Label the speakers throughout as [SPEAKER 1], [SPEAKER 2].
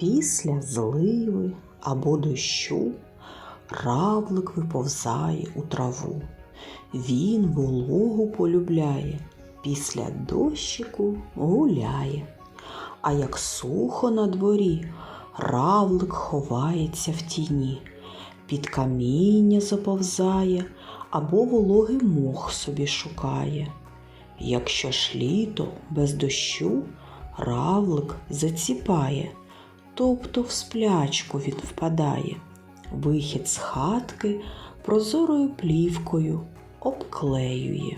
[SPEAKER 1] Після зливи або дощу равлик виповзає у траву. Він вологу полюбляє, після дощику гуляє. А як сухо на дворі, равлик ховається в тіні, під каміння заповзає або вологий мох собі шукає. Якщо ж літо без дощу, равлик заціпає, тобто в сплячку він впадає. Вихід з хатки прозорою плівкою обклеює.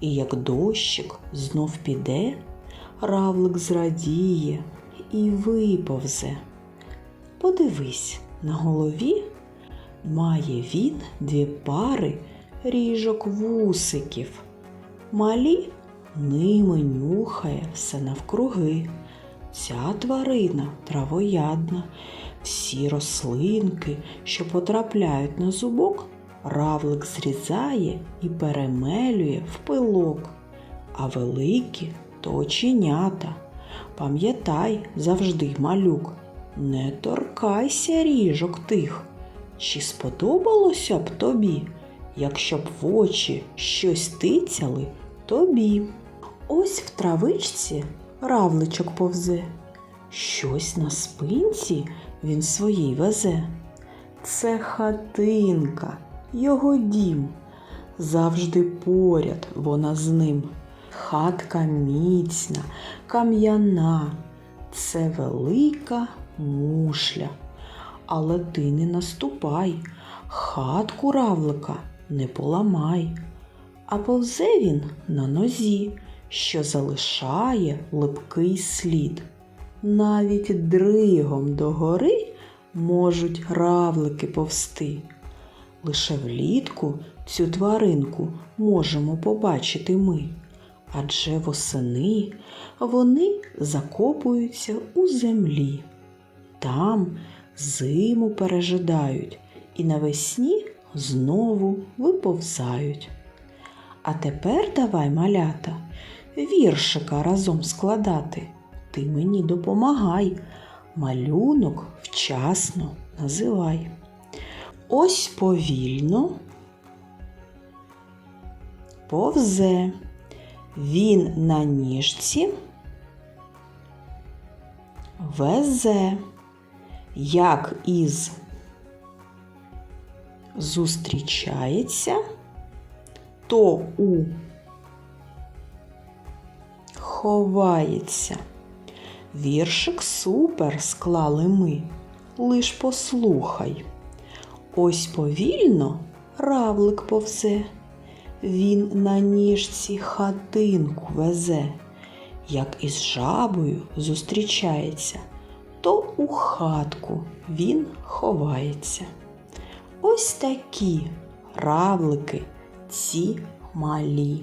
[SPEAKER 1] І як дощик знов піде, равлик зрадіє і виповзе. Подивись, на голові має він дві пари ріжок вусиків. Малі ними нюхає все навкруги. Ця тварина травоядна, всі рослинки, що потрапляють на зубок, равлик зрізає і перемелює в пилок, а великі то оченята. Пам'ятай завжди, малюк, не торкайся ріжок тих. Чи сподобалося б тобі, якщо б в очі щось тицяли тобі? Ось в травичці равличок повзе. Щось на спинці він своїй везе. Це хатинка, його дім. Завжди поряд вона з ним. Хатка міцна, кам'яна, це велика мушля. Але ти не наступай, хатку равлика не поламай. А повзе він на нозі, що залишає липкий слід. Навіть дригом догори можуть равлики повсти. Лише влітку цю тваринку можемо побачити ми, адже восени вони закопуються у землі. Там зиму пережидають і навесні знову виповзають. А тепер давай, малята, віршика разом складати. Ти мені допомагай, малюнок вчасно називай. Ось повільно повзе. Він на ніжці везе, як із зустрічається, то у ховається. Віршик супер склали ми, лиш послухай. Ось повільно равлик повзе, він на ніжці хатинку везе, як із жабою зустрічається, то у хатку він ховається. Ось такі равлики ці малі.